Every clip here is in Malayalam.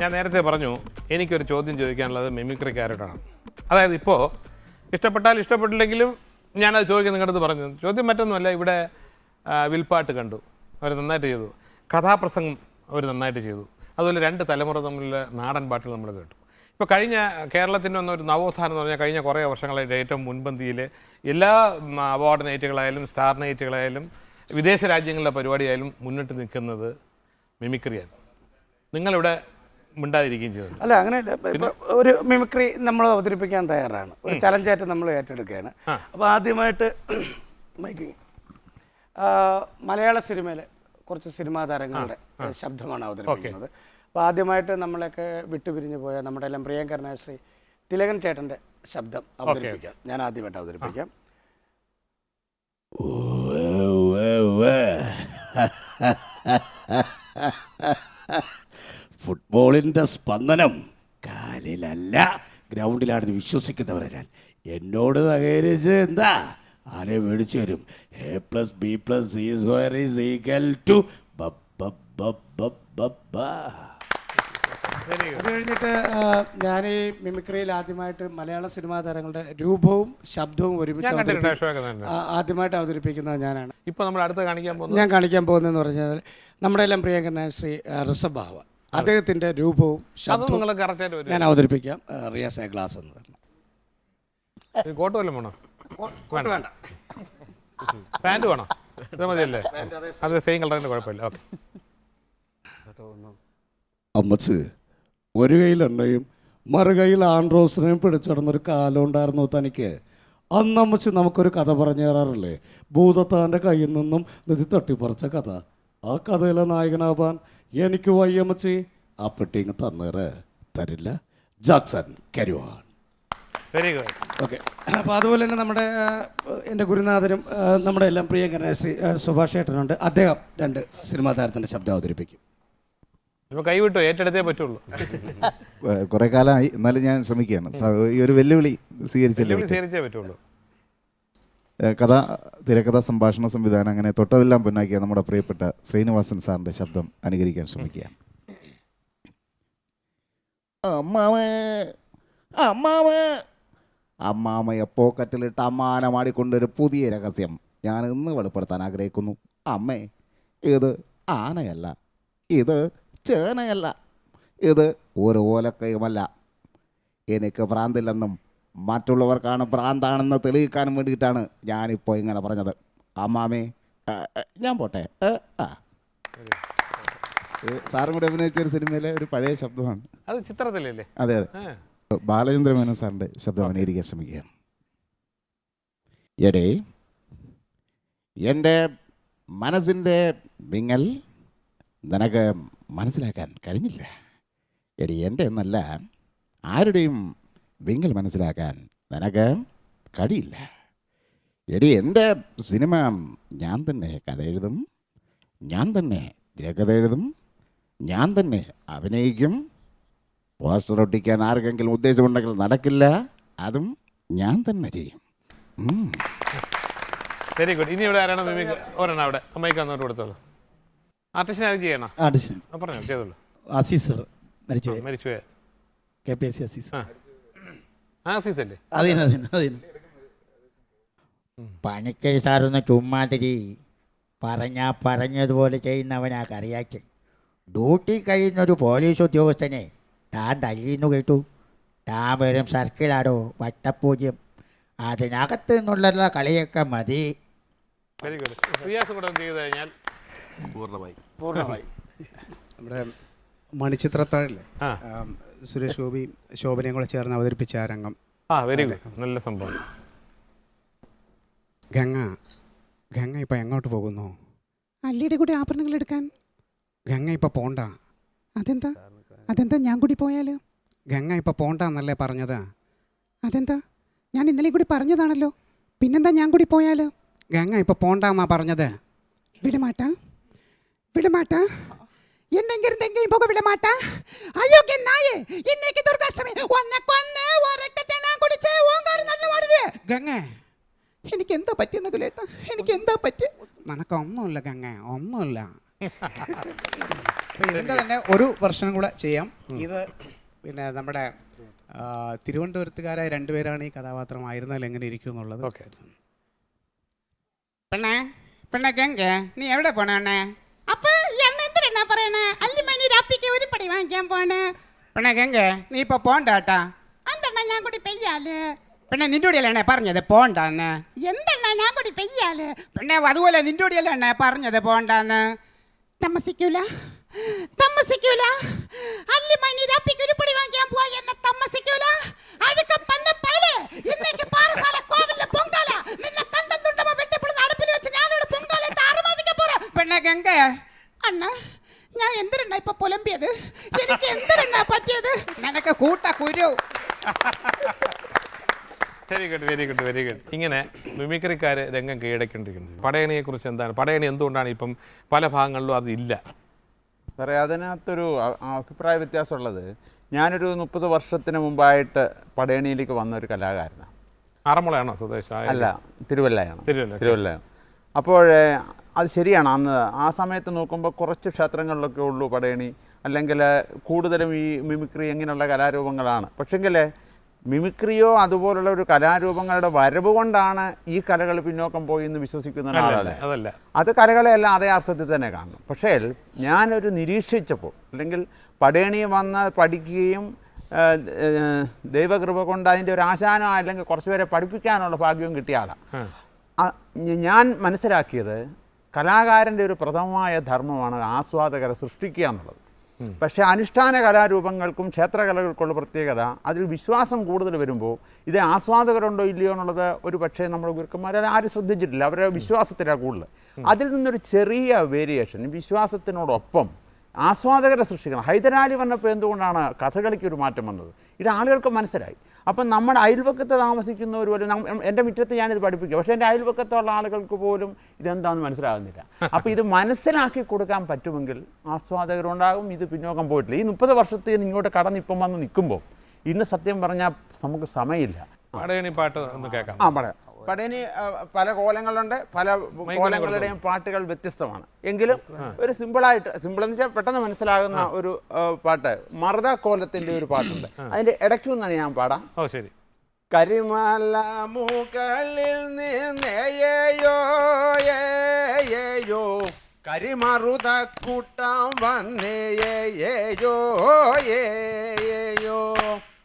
ഞാൻ നേരത്തെ പറഞ്ഞു എനിക്കൊരു ചോദ്യം ചോദിക്കാനുള്ളത് മിമിക്രിക്കാരോടാണ്. അതായത് ഇപ്പോൾ ഇഷ്ടപ്പെട്ടാൽ ഇഷ്ടപ്പെട്ടില്ലെങ്കിലും ഞാനത് ചോദിക്കാൻ നിങ്ങളുടെ അടുത്ത് പറഞ്ഞു. ചോദ്യം മറ്റൊന്നുമല്ല ഇവിടെ വിൽപ്പാട്ട് കണ്ടു. അവർ നന്നായിട്ട് ചെയ്തു. കഥാപ്രസംഗം അവർ നന്നായിട്ട് ചെയ്തു. അതുപോലെ രണ്ട് തലമുറ തമ്മിലുള്ള നാടൻ പാട്ടുകൾ നമ്മൾ കേട്ടു. ഇപ്പോൾ കഴിഞ്ഞ കേരളത്തിന്റെ ഒന്നൊരു നവോത്ഥാനം എന്ന് പറഞ്ഞാൽ കഴിഞ്ഞ കുറേ വർഷങ്ങളായിട്ട് ഏറ്റവും മുൻപന്തിയിൽ എല്ലാ അവാർഡ് നൈറ്റുകളായാലും സ്റ്റാർ നൈറ്റുകളായാലും വിദേശ രാജ്യങ്ങളിലെ പരിപാടിയായാലും മുന്നിട്ട് നിൽക്കുന്നത് മിമിക്രിയാണ്. നിങ്ങളിവിടെ മിണ്ടാതിരിക്കുകയും ചെയ്തു. അല്ല അങ്ങനെയല്ല ഇപ്പൊ- ഒരു മിമിക്രി നമ്മൾ അവതരിപ്പിക്കാൻ തയ്യാറാണ്. ഒരു ചലഞ്ചായിട്ട് നമ്മൾ ഏറ്റെടുക്കുകയാണ്. അപ്പോൾ ആദ്യമായിട്ട് മൈക്കിങ് മലയാള സിനിമയിലെ കുറച്ച് സിനിമാ താരങ്ങളുടെ ശബ്ദമാണ് അവതരിപ്പിക്കുന്നത്. അപ്പോൾ ആദ്യമായിട്ട് നമ്മളൊക്കെ വിട്ടുപിരിഞ്ഞു പോയ നമ്മുടെ എല്ലാം പ്രിയങ്കരനായ ശ്രീ തിലകൻ ചേട്ടന്റെ ശബ്ദം അവതരിപ്പിക്കാം. ഞാൻ ആദ്യമായിട്ട് അവതരിപ്പിക്കാം. ഫുട്ബോളിന്റെ സ്പന്ദനം കാലിലല്ല. ഗ്രൗണ്ടിലാണെന്ന് വിശ്വസിക്കുന്നവരെ ഞാൻ എന്നോട് സഹകരിച്ച് എന്താ? ആരെ മേടിച്ചു വരും A plus B plus C square is equal to അത് കഴിഞ്ഞിട്ട് ഞാൻ ഈ മിമിക്രിയിൽ ആദ്യമായിട്ട് മലയാള സിനിമാ താരങ്ങളുടെ രൂപവും ശബ്ദവും ഒരുമിച്ച് അവതരിപ്പി- ആ, ആദ്യമായിട്ട് അവതരിപ്പിക്കുന്നത് ഞാനാണ്. ഇപ്പൊ നമ്മൾ അടുത്ത് കാണിക്കാൻ പോകുന്നത് ഞാൻ കാണിക്കാൻ പോകുന്നതെന്ന് പറഞ്ഞാൽ നമ്മുടെ എല്ലാം പ്രിയങ്കരനായ ശ്രീ ആ, ഋഷഭാവ അദ്ദേഹത്തിന്റെ രൂപവും ശബ്ദവും ഞാൻ അവതരിപ്പിക്കാം. റിയാസ് എ ഗ്ലാസ് എന്ന് പറഞ്ഞു. ഇത് കോട്ട് വല്ലതും വേണോ? വേണ്ട. പാന്റ് വേണോ? ഇത് മതിയല്ലേ? അത് സെയിം കളറിന്റെ കുഴപ്പമില്ല. ഓക്കെ. അമ്മച്ച് ഒരു കയ്യിൽ എണ്ണയും മറുകൈയിൽ ആൻഡ്രോസിനെയും പിടിച്ചിടുന്നൊരു കാലം ഉണ്ടായിരുന്നു തനിക്ക്. അന്ന് അമ്മച്ച് നമുക്കൊരു കഥ പറഞ്ഞു തരാറില്ലേ? ഭൂതത്താന്റെ കയ്യിൽ നിന്നും നിധി തട്ടിപ്പറിച്ച കഥ. ആ കഥയിലെ നായകനാവാൻ എനിക്ക് വയ്യമ്മച്ചി ആ പെട്ടി ഇങ്ങ് തന്നേറെ തരില്ല. ജാക്സൺ കരുവാൻ. വെരി ഗുഡ് ഓക്കെ അപ്പോൾ അതുപോലെ തന്നെ നമ്മുടെ എന്റെ ഗുരുനാഥനും നമ്മുടെ എല്ലാം പ്രിയങ്കരനായ ശ്രീ സുഭാഷ് ചേട്ടനുണ്ട് അദ്ദേഹം രണ്ട് സിനിമാ താരത്തിന്റെ ശബ്ദം അവതരിപ്പിക്കും. ഇപ്പോൾ കൈവിട്ടോ? ഏറ്റെടുത്തേ പറ്റുള്ളൂ. കുറെ കാലമായി. എന്നാലും ഞാൻ ശ്രമിക്കുകയാണ്. ഈ ഒരു വെല്ലുവിളി സ്വീകരിച്ചല്ലേ സ്വീകരിച്ചേ പറ്റുള്ളൂ. കഥ തിരക്കഥ സംഭാഷണ സംവിധാനം അങ്ങനെ തൊട്ടതെല്ലാം പിന്നാക്കിയ നമ്മുടെ പ്രിയപ്പെട്ട ശ്രീനിവാസൻ സാറിന്റെ ശബ്ദം അനുകരിക്കാൻ ശ്രമിക്കുക. അമ്മാവേ അമ്മാവേ. അമ്മാമയെ പോക്കറ്റിലിട്ട് അമ്മാനമാടിക്കൊണ്ടൊരു പുതിയ രഹസ്യം. ഞാൻ ഇന്ന് വെളിപ്പെടുത്താൻ ആഗ്രഹിക്കുന്നു. അമ്മേ ഇത് ആനയല്ല. ഇത് ചേനയല്ല. ഇത് ഒരു ഓലക്കയുമല്ല. എനിക്ക് ഭ്രാന്തില്ലെന്നും മറ്റുള്ളവർക്കാണ് ഭ്രാന്താണെന്ന് തെളിയിക്കാൻ വേണ്ടിയിട്ടാണ് ഞാനിപ്പോൾ ഇങ്ങനെ പറഞ്ഞത്. അമ്മാമേ ഞാൻ പോട്ടെ. ആ സാറും കൂടെ അഭിനയിച്ച ഒരു സിനിമയിലെ ഒരു പഴയ ശബ്ദമാണ്. അത് ചിത്രത്തിലല്ലേ? അതെ അതെ. ബാലചന്ദ്ര മേനോൻ സാറിന്റെ ശബ്ദം അനുകരിക്കാൻ ശ്രമിക്കുകയാണ്. എടേ എന്റെ മനസ്സിന്റെ വിങ്ങൽ നിനക്ക് മനസ്സിലാക്കാൻ കഴിഞ്ഞില്ല. എടി എന്റെ എന്നല്ല ആരുടെയും വിങ്ങൽ മനസ്സിലാക്കാൻ നിനക്ക് കഴിയില്ല എടി എന്റെ സിനിമ ഞാൻ തന്നെ കഥ എഴുതും ഞാൻ തന്നെ തിരക്കഥ എഴുതും ഞാൻ തന്നെ അഭിനയിക്കും. പോസ്റ്റർ ഒട്ടിക്കാൻ ആർക്കെങ്കിലും ഉദ്ദേശമുണ്ടെങ്കിൽ നടക്കില്ല അതും ഞാൻ തന്നെ ചെയ്യും. വെരി ഗുഡ് ഇനി ഇവിടെ ആരാണ് മിമിക് ഒരെണ്ണം അവിടെ. അമ്മയ്ക്ക് വന്നോട്ട് കൊടുത്തോളൂ. ആർട്ടിസ്റ്റിനെ അത് ചെയ്യണം? ആർട്ടിഷൻ പറഞ്ഞു പറഞ്ഞോ ചെയ്തോളൂ. അസീസ് സർ മരിച്ചു മരിച്ചു K P S C Aziz. ആ. ആ സീസല്ലേ? അതിന് അതിന് അതിന്. പണിക്കരി സാറൊന്ന് ചുമ്മാതിരി പറഞ്ഞാ പറഞ്ഞതുപോലെ ചെയ്യുന്നവനാ കറിയാക്കൻ ഡ്യൂട്ടി കഴിയുന്നൊരു പോലീസ് ഉദ്യോഗസ്ഥനെ താൻ തല്ലിന്നു കേട്ടു. താൻ വെറും സർക്കിളാടോ വട്ടപ്പൂജ്യം. അതിനകത്ത് നിന്നുള്ള കളിയൊക്കെ മതി. വെരി ഗുഡ് റിയാസും കൂടെ ഒന്ന് ചെയ്ത് കഴിഞ്ഞാൽ? പൂർണമായി. നമ്മുടെ മണിച്ചിത്രത്താഴില്ലേ? ആ. സുരേഷ് ഗോപി ശോഭനയും കൂടെ ചേർന്ന് അവതരിപ്പിച്ച ആ രംഗം. ആ വെരി ഗുഡ് നല്ല സംഭവം. ഗംഗ ഗംഗ ഇപ്പം എങ്ങോട്ട് പോകുന്നു? അല്ലിയുടെ കൂടി ആഭരണങ്ങൾ എടുക്കാൻ. ഗംഗ ഇപ്പം പോണ്ട? അതെന്താ? അതെന്താ ഞാൻ കൂടി പോയാലോ? ഗംഗ ഇപ്പം പോണ്ടെന്നല്ലേ പറഞ്ഞത്? അതെന്താ? ഞാൻ ഇന്നലെ കൂടി പറഞ്ഞതാണല്ലോ. പിന്നെന്താ ഞാൻ കൂടി പോയാലോ? ഗംഗ ഇപ്പം പോണ്ടാന്നാ പറഞ്ഞത്. വിടമാട്ട. വിടമാട്ട. എന്നെങ്കിലും തെങ്കയും പോക വിടമാട്ട. അയ്യോ നായേ ഇന്നേക്ക് ദുർഗാഷ്ടമി. ഒന്നെ കൊന്ന് ഒരൊറ്റത്തെ ഗംഗ. എനിക്ക് എന്താ പറ്റിയെന്ന് കുലേട്ട? എനിക്ക് എന്താ പറ്റി? നിനക്ക് ഒന്നുമില്ല ഗംഗ ഒന്നുമില്ല. ഇതിന്റെ തന്നെ ഒരു വർഷം കൂടെ ചെയ്യാം. ഇത് പിന്നെ നമ്മുടെ ആ, തിരുവനന്തപുരത്തുകാരായ രണ്ടുപേരാണ് ഈ കഥാപാത്രമായിരുന്നാൽ എങ്ങനെ ഇരിക്കും എന്നുള്ളത്. ഓക്കെ. പെണ്ണേ പെണ്ണെ ഗംഗ നീ എവിടെ പോണേ അപ്പൊ എന്തിനാ പറയണേ? അല്ലിമണി രാപ്പിക്ക് ഒരു പടി വാങ്ങിക്കാൻ പോണേ. പെണ്ണെ ഗംഗ നീ ഇപ്പൊ പോണ്ടാട്ടാ. എന്തെണ്ണ ഞാൻ കൂടി പെയ്യാൽ പെണ്ണെ നിന്റെ കൂടിയല്ലേ പറഞ്ഞത്? പോണ്ടാന്ന്. എന്തെണ്ണ ഞാൻ കൂടി പെയ്യാൽ പിന്നെ അതുപോലെ നിന്റെ കൂടിയല്ലേ പറഞ്ഞത്? പോണ്ടാന്ന്. താമസിക്കൂല? താമസിക്കൂല? അല്ലിമണി രാപ്പിക്ക് ഒരു പടി വാങ്ങിക്കാൻ പോയി എന്നെ താമസിക്കൂല? അഴുക്ക പന്ന പൈൽ ഇന്നേക്ക് പാറസാല കോവിലെ പൊങ്കാല. നിന്നെ കണ്ടം തുണ്ടമ വെട്ടിപ്പിടുന്ന അടുപ്പിൽ വെച്ച് ഞാനിവിടെ പൊങ്കാല ഇട്ട് അറുമാതിക്ക പോലെ പെണ്ണെ ഗംഗ അണ്ണ ഞാൻ എന്തിനാ ഇപ്പൊ പുലമ്പിയത്? എനിക്ക് എന്തിനാ പറ്റിയത് നിനക്ക് കൂട്ട കുരു വെരി ഗുഡ് വെരി ഗുഡ് ഇങ്ങനെ മിമിക്രിക്കാർ രംഗം കീഴടക്കേണ്ടിരിക്കുന്നത് പടയണിയെ കുറിച്ച് എന്താണ്? പടയണി എന്തുകൊണ്ടാണ് ഇപ്പം പല ഭാഗങ്ങളിലും അതില്ല സാറേ അതിനകത്തൊരു അഭിപ്രായ വ്യത്യാസമുള്ളത്. ഞാനൊരു മുപ്പത് വർഷത്തിന് മുമ്പായിട്ട് പടയണിയിലേക്ക് വന്ന ഒരു കലാകാരനാണ്. ആറന്മുളയാണോ സ്വദേശം? അല്ല തിരുവല്ലയാണ്. തിരുവല്ല, തിരുവല്ലയാണ്. അപ്പോൾ അത് ശരിയാണ്. അന്ന് ആ സമയത്ത് നോക്കുമ്പോൾ കുറച്ച് ക്ഷേത്രങ്ങളിലൊക്കെ ഉള്ളൂ പടയണി. അല്ലെങ്കിൽ കൂടുതലും ഈ മിമിക്രി എങ്ങനെയുള്ള കലാരൂപങ്ങളാണ്. പക്ഷെങ്കിൽ മിമിക്രിയോ അതുപോലുള്ള ഒരു കലാരൂപങ്ങളുടെ വരവ് കൊണ്ടാണ് ഈ കലകൾ പിന്നോക്കം പോയി എന്ന് വിശ്വസിക്കുന്ന അതല്ല. അത് കലകളെല്ലാം അതേ അർത്ഥത്തിൽ തന്നെ കാണും. പക്ഷേ ഞാനൊരു നിരീക്ഷിച്ചപ്പോൾ അല്ലെങ്കിൽ പടയണി വന്ന് പഠിക്കുകയും ദൈവകൃപ കൊണ്ട് അതിന്റെ ഒരു ആശാനോ അല്ലെങ്കിൽ കുറച്ചുപേരെ പഠിപ്പിക്കാനുള്ള ഭാഗ്യവും കിട്ടിയ ആളാണ് ഞാൻ മനസ്സിലാക്കിയത് കലാകാരന്റെ ഒരു പ്രഥമമായ ധർമ്മമാണ് ആസ്വാദകരെ സൃഷ്ടിക്കുക എന്നുള്ളത്. പക്ഷേ അനുഷ്ഠാന കലാരൂപങ്ങൾക്കും ക്ഷേത്രകലകൾക്കുള്ള പ്രത്യേകത അതിൽ വിശ്വാസം കൂടുതൽ വരുമ്പോൾ ഇത് ആസ്വാദകരുണ്ടോ ഇല്ലയോ എന്നുള്ളത് ഒരു പക്ഷേ നമ്മുടെ ഗുരുക്കന്മാർ അത് ആരും ശ്രദ്ധിച്ചിട്ടില്ല. അവരുടെ വിശ്വാസത്തിലാണ് കൂടുതൽ. അതിൽ നിന്നൊരു ചെറിയ വേരിയേഷൻ വിശ്വാസത്തിനോടൊപ്പം ആസ്വാദകരെ സൃഷ്ടിക്കണം. ഹൈദരാലി വന്നപ്പോൾ എന്തുകൊണ്ടാണ് കഥകളിക്ക് ഒരു മാറ്റം വന്നത്? ഇത് ആളുകൾക്ക് മനസ്സിലായി. അപ്പം നമ്മുടെ അയൽവക്കത്ത് താമസിക്കുന്നവർ പോലും എന്റെ മുറ്റത്ത് ഞാനിത് പഠിപ്പിക്കും. പക്ഷേ എന്റെ അയൽവക്കത്തുള്ള ആളുകൾക്ക് പോലും ഇതെന്താണെന്ന് മനസ്സിലാകുന്നില്ല. അപ്പോൾ ഇത് മനസ്സിലാക്കി കൊടുക്കാൻ പറ്റുമെങ്കിൽ ആസ്വാദകരുണ്ടാകും. ഇത് പിന്നോക്കം പോയിട്ടില്ല. ഈ മുപ്പത് വർഷത്തിൽ നിന്ന് ഇങ്ങോട്ട് കടന്ന് ഇപ്പം വന്ന് നിൽക്കുമ്പോൾ ഇന്ന് സത്യം പറഞ്ഞാൽ നമുക്ക് സമയമില്ല. പാട്ട് ഒന്ന് കേൾക്കാം. ആ പറയാം പടയണി പല കോലങ്ങളുണ്ട് പല കോലങ്ങളുടെയും പാട്ടുകൾ വ്യത്യസ്തമാണ്. എങ്കിലും ഒരു സിമ്പിളായിട്ട് സിമ്പിൾ എന്ന് വെച്ചാൽ പെട്ടെന്ന് മനസ്സിലാകുന്ന ഒരു പാട്ട് മറുത കോലത്തിന്റെ ഒരു പാട്ടുണ്ട്. അതിന്റെ ഇടയ്ക്ക് നിന്നാണ് ഞാൻ പാടാം. ഓ ശരി. കരിമല മുകളിൽ നിന്നേയോ കരിമറുത കൂട്ടം വന്നേയോ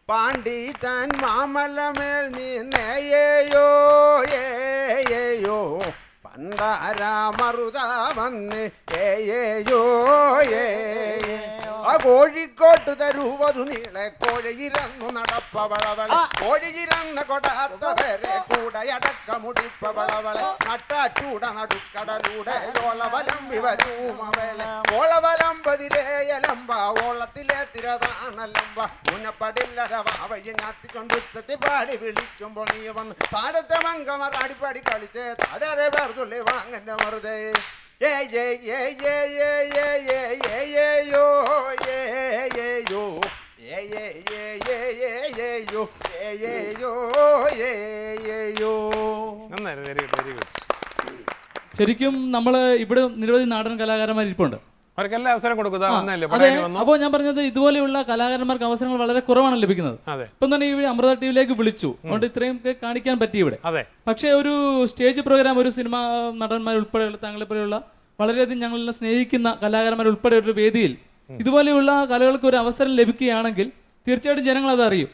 പാണ്ഡിതൻ മാമലമേൽ നിന്നേയോ പണ്ടാരാമറുത വന്ന് ആ കോഴിക്കോട്ട് തരുവതു നീളെ കോഴയിരന്നു നടപ്പവളവൾ. കോഴിയിരന്ന കൊടാത്തവരെ കൂടയടക്ക മുടിപ്പവളവളെ നട്ടാറ്റൂട നടുക്കടലൂടെ ഓളവലം വിവരൂമവളെ ഓളവലം പതിരേയലമ്പ ഓളത്തിലെ തിരതാണലമ്പ മുന്നപ്പടില്ലര ഞാത്തിക്കൊണ്ടുച്ചത്തി പാടി വിളിക്കുമ്പോൾ നീ വന്ന് താഴത്തെ മങ്കമർ അടിപ്പടി കളിച്ച് താഴെ വേർതുള്ളി വാങ്ങന്റെ മറുതേ ഏ ഏ ഏ യോ യോ യോ യോ നന്നായിരുന്നു വെരി ഗുഡ് വെരി ഗുഡ് ശരിക്കും നമ്മൾ ഇവിടെ നിരവധി നാടൻ കലാകാരന്മാർ ഇരിപ്പുണ്ട്. അപ്പൊ അവസരം അപ്പോൾ ഞാൻ പറഞ്ഞത് ഇതുപോലെയുള്ള കലാകാരന്മാർക്ക് അവസരങ്ങൾ വളരെ കുറവാണ് ലഭിക്കുന്നത്. ഇപ്പം തന്നെ ഈ അമൃത ടിവിയിലേക്ക് വിളിച്ചു. അതുകൊണ്ട് ഇത്രയും കാണിക്കാൻ പറ്റി ഇവിടെ. പക്ഷെ പക്ഷേ ഒരു സ്റ്റേജ് പ്രോഗ്രാം ഒരു സിനിമ നടന്മാർ ഉൾപ്പെടെയുള്ള താങ്കളെ പോലെയുള്ള വളരെയധികം ഞങ്ങളെ സ്നേഹിക്കുന്ന കലാകാരന്മാർ ഉൾപ്പെടെ ഒരു വേദിയിൽ ഇതുപോലെയുള്ള കലകൾക്ക് ഒരു അവസരം ലഭിക്കുകയാണെങ്കിൽ തീർച്ചയായിട്ടും ജനങ്ങൾ അത് അറിയും.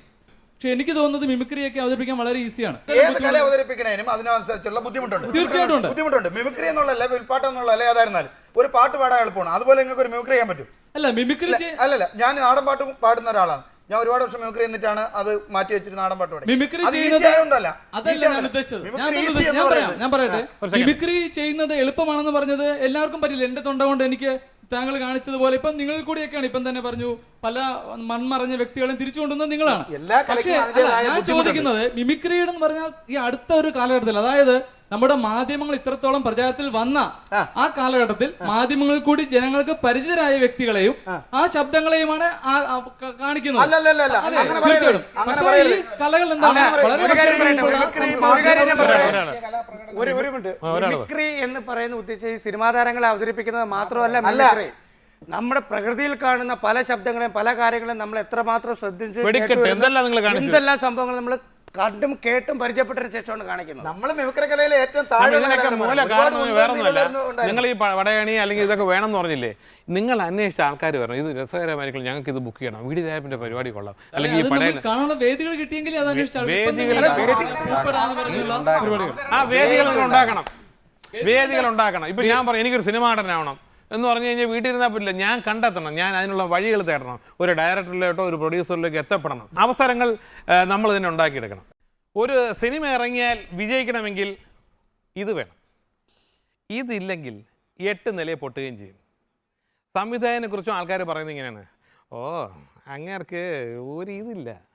പക്ഷെ എനിക്ക് തോന്നുന്നത് മിമിക്രിയൊക്കെ അവതരിപ്പിക്കാൻ വളരെ ഈസിയാണ്. ഏത് കല അവതരിപ്പിക്കണേനും അതിനനുസരിച്ചുള്ള ബുദ്ധിമുട്ടുണ്ട്. തീർച്ചയായിട്ടും ബുദ്ധിമുട്ടുണ്ട്. മിമിക്രി എന്നുള്ളതല്ല വിൽപ്പാട്ട് എന്നുള്ളതല്ല ഏതായിരുന്നാലും ഒരു പാട്ട് പാടാൻ എളുപ്പമാണ്. അതുപോലെ നിങ്ങൾക്ക് ഒരു മിമിക്രി ചെയ്യാൻ പറ്റും. അല്ല മിമിക്രി അല്ലല്ല ഞാൻ നാടൻ പാട്ട് പാടുന്ന ഒരാളാണ്. ഞാൻ ഒരുപാട് വർഷം മിമിക്രി എന്നിട്ടാണ് അത് മാറ്റി വെച്ചിട്ട് നാടൻ പാട്ട് പാടി. മിമിക്രി ചെയ്യുന്നത് അതല്ല ഞാൻ ഉദ്ദേശിച്ചത്. ഞാൻ പറയാം ഞാൻ പറയട്ടെ. മിമിക്രി ചെയ്യുന്നത് എളുപ്പമാണെന്ന് പറഞ്ഞത് എല്ലാവർക്കും പറ്റില്ല. എന്റെ തൊണ്ട കൊണ്ട് എനിക്ക് താങ്കൾ കാണിച്ചതുപോലെ ഇപ്പം നിങ്ങൾ കൂടിയൊക്കെയാണ്. ഇപ്പം തന്നെ പറഞ്ഞു പല മൺമറഞ്ഞ വ്യക്തികളെ തിരിച്ചു കൊണ്ടുവന്നത് നിങ്ങളാണ്. പക്ഷേ, ഞാൻ ചോദിക്കുന്നത് മിമിക്രിയുടെ എന്ന് പറഞ്ഞാൽ ഈ അടുത്ത ഒരു കാലഘട്ടത്തിൽ അതായത് നമ്മുടെ മാധ്യമങ്ങൾ ഇത്രത്തോളം പ്രചാരത്തിൽ വന്ന ആ. കാലഘട്ടത്തിൽ മാധ്യമങ്ങളിൽ കൂടി ജനങ്ങൾക്ക് പരിചിതരായ വ്യക്തികളെയും ആ. ശബ്ദങ്ങളെയുമാണ് കാണിക്കുന്നത്. പക്ഷേ ഈ കലകൾ എന്താണ്? വളരെ ഒരു മിനിറ്റ്. മിമിക്രി എന്ന് പറയുന്ന ഉദ്ദേശിച്ച് ഈ സിനിമാ താരങ്ങളെ അവതരിപ്പിക്കുന്നത് മാത്രമല്ല മിമിക്രി. നമ്മുടെ പ്രകൃതിയിൽ കാണുന്ന പല ശബ്ദങ്ങളെയും പല കാര്യങ്ങളെയും നമ്മൾ എത്രമാത്രം ശ്രദ്ധിച്ച്? എന്തെല്ലാം സംഭവങ്ങൾ നമ്മൾ കണ്ടും കേട്ടും പരിചയപ്പെട്ടതിന് ശേഷമാണ് കാണിക്കുന്നത്. നമ്മൾ മിമിക്രി കലയിലെ ഏറ്റവും താഴെ നിങ്ങൾ ഈ വടയണി അല്ലെങ്കിൽ ഇതൊക്കെ വേണമെന്ന് പറഞ്ഞില്ലേ? നിങ്ങൾ അന്വേഷിച്ച ആൾക്കാർ പറഞ്ഞു ഇത് രസകരമായിരിക്കും ഞങ്ങൾക്ക് ഇത് ബുക്ക് ചെയ്യണം. വീടി രായപ്പിന്റെ പരിപാടി കൊള്ളാം. അല്ലെങ്കിൽ വേദികൾ കിട്ടിയെങ്കിൽ ആ വേദികൾ ഉണ്ടാക്കണം. വേദികൾ ഉണ്ടാക്കണം. ഇപ്പൊ ഞാൻ പറഞ്ഞു എനിക്കൊരു സിനിമ നടനാവണം. എന്ന് പറഞ്ഞു കഴിഞ്ഞാൽ വീട്ടിലിരുന്നാൽ പറ്റില്ല. ഞാൻ കണ്ടെത്തണം. ഞാൻ അതിനുള്ള വഴികൾ തേടണം. ഒരു ഡയറക്ടറിലോട്ടോ ഒരു പ്രൊഡ്യൂസറിലേക്കോ എത്തപ്പെടണം. അവസരങ്ങൾ നമ്മൾ തന്നെ ഉണ്ടാക്കിയെടുക്കണം. ഒരു സിനിമ ഇറങ്ങിയാൽ വിജയിക്കണമെങ്കിൽ ഇത് വേണം. ഇതില്ലെങ്കിൽ എട്ട് നിലയെ പൊട്ടുകയും ചെയ്യും. സംവിധായകനെ കുറിച്ചും ആൾക്കാർ പറയുന്നത് ഇങ്ങനെയാണ്. ഓ അങ്ങേർക്ക് ഒരു ഇതില്ല.